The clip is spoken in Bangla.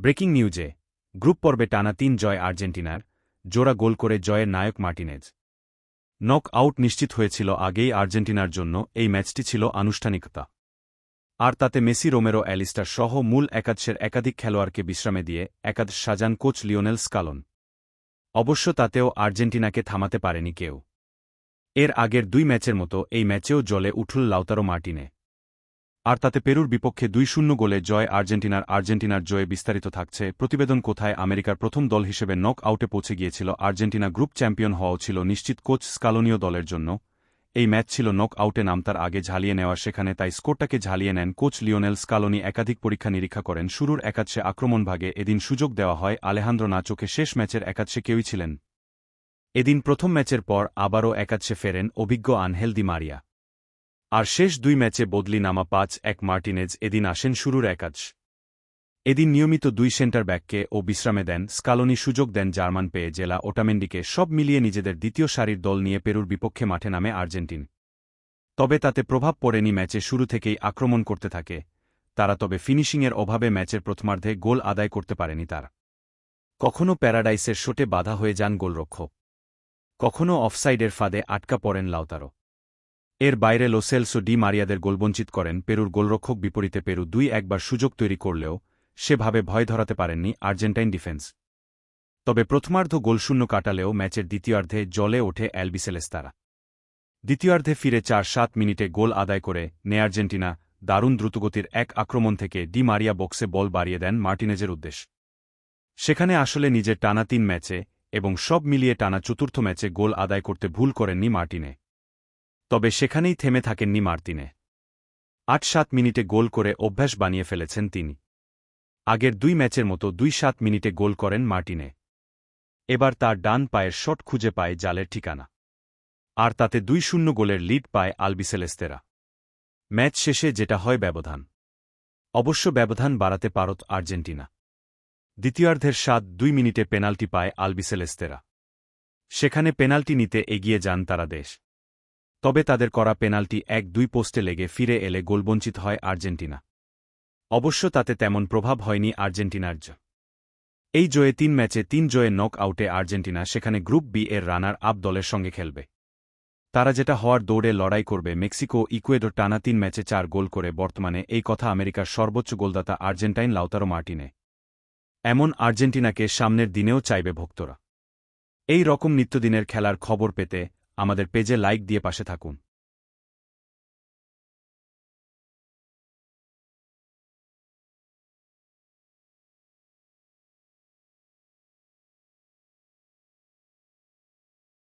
ব্রেকিং নিউজে, গ্রুপ পর্বে টানা তিন জয় আর্জেন্টিনার, জোড়া গোল করে জয়ের নায়ক মার্টিনেজ। নক আউট নিশ্চিত হয়েছিল আগেই আর্জেন্টিনার জন্য, এই ম্যাচটি ছিল আনুষ্ঠানিকতা। আর তাতে মেসি, রোমেরো, অ্যালিস্টার সহ মূল একাদশের একাধিক খেলোয়াড়কে বিশ্রামে দিয়ে একাদশ সাজান কোচ লিওনেল স্কালন। অবশ্য তাতেও আর্জেন্টিনাকে থামাতে পারেনি কেউ। এর আগের দুই ম্যাচের মতো এই ম্যাচেও জলে উঠল লাউতারো মার্টিনে। আর তাতে পেরুর বিপক্ষে দুই শূন্য গোলে জয় আর্জেন্টিনার আর্জেন্টিনার জয়ে বিস্তারিত থাকছে। প্রতিবেদন কোথায়? আমেরিকার প্রথম দল হিসেবে নক আউটে পৌঁছে গিয়েছিল আর্জেন্টিনা গ্রুপ চ্যাম্পিয়ন হওয়াও ছিল নিশ্চিত কোচ স্কালোনীয় দলের জন্য। এই ম্যাচ ছিল নক আউটে নামতার আগে ঝালিয়ে নেওয়া সেখানে তাই স্কোরটাকে ঝালিয়ে নেন কোচ লিওনেল স্কালোনি একাধিক পরীক্ষা নিরীক্ষা করেন। শুরুর একাদশে আক্রমণভাগে এদিন সুযোগ দেওয়া হয় আলেহান্দ্র নাচোকে। শেষ ম্যাচের একাদশে কেউই ছিলেন। এদিন প্রথম ম্যাচের পর আবারও একাদশে ফেরেন অভিজ্ঞ আনহেলদি মারিয়া। আর শেষ দুই ম্যাচে বদলি নামা পাঁচ এক মার্টিনেজ এদিন আসেন শুরুর একাদশ। এদিন নিয়মিত দুই সেন্টার ব্যাককে ও বিশ্রামে দেন স্কালোনি সুযোগ দেন জার্মান পেয়ে জেলা ওটামেন্ডিকে সব মিলিয়ে নিজেদের দ্বিতীয় সারির দল নিয়ে পেরুর বিপক্ষে মাঠে নামে আর্জেন্টিন। তবে তাতে প্রভাব পড়েনি ম্যাচে শুরু থেকেই আক্রমণ করতে থাকে। তারা তবে ফিনিশিংয়ের অভাবে ম্যাচের প্রথমার্ধে গোল আদায় করতে পারেনি তারা। কখনও প্যারাডাইসের শোটে বাধা হয়ে যান গোলরক্ষক। কখনও অফসাইডের ফাঁদে আটকা পড়েন লাউতারো। এর বাইরে লোসেলসো ডি মারিয়াদের গোলবঞ্চিত করেন পেরুর গোলরক্ষক বিপরীতে পেরু দুই একবার সুযোগ তৈরি করলেও সেভাবে ভয় ধরাতে পারেননি আর্জেন্টাইন ডিফেন্স। তবে প্রথমার্ধ গোলশূন্য কাটালেও ম্যাচের দ্বিতীয়ার্ধে জলে ওঠে অ্যালবিসেলেস্তারা দ্বিতীয়ার্ধে ফিরে চার সাত মিনিটে গোল আদায় করে নে আর্জেন্টিনা, দারুণ দ্রুতগতির এক আক্রমণ থেকে ডি মারিয়া বক্সে বল বাড়িয়ে দেন মার্টিনেজের উদ্দেশ্য সেখানে আসলে নিজের টানা তিন ম্যাচে এবং সব মিলিয়ে টানা চতুর্থ ম্যাচে গোল আদায় করতে ভুল করেননি মার্টিনে। তবে সেখানেই থেমে থাকেননি মার্তিনে। আট সাত মিনিটে গোল করে অভ্যাস বানিয়ে ফেলেছেন তিনি। আগের দুই ম্যাচের মতো দুই সাত মিনিটে গোল করেন মার্টিনে। এবার তার ডান পায়ের শট খুঁজে পায় জালের ঠিকানা। আর তাতে দুই শূন্য গোলের লিড পায় আলবিসেলেস্তেরা। ম্যাচ শেষে যেটা হয় ব্যবধান। অবশ্য ব্যবধান বাড়াতে পারত আর্জেন্টিনা। দ্বিতীয়ার্ধের সাত দুই মিনিটে পেনাল্টি পায় আলবিসেলেস্তেরা। সেখানে পেনাল্টি নিতে এগিয়ে যান তারা দেশ। তবে তাদের করা পেনাল্টি এক দুই পোস্টে লেগে ফিরে এলে গোলবঞ্চিত হয় আর্জেন্টিনা। অবশ্য তাতে তেমন প্রভাব হয়নি আর্জেন্টিনার জ। এই জয়ে তিন ম্যাচে তিন জয়ে নক আউটে আর্জেন্টিনা সেখানে গ্রুপ বি এর রানার আপ দলের সঙ্গে খেলবে। তারা যেটা হওয়ার দৌড়ে লড়াই করবে মেক্সিকো ইকুয়েডর টানা তিন ম্যাচে চার গোল করে বর্তমানে এই কথা আমেরিকার সর্বোচ্চ গোলদাতা আর্জেন্টাইন লাউতারো মার্টিনে। এমন আর্জেন্টিনাকে সামনের দিনেও চাইবে ভক্তরা। এই রকম নিত্যদিনের খেলার খবর পেতে আমাদের পেজে লাইক দিয়ে পাশে থাকুন।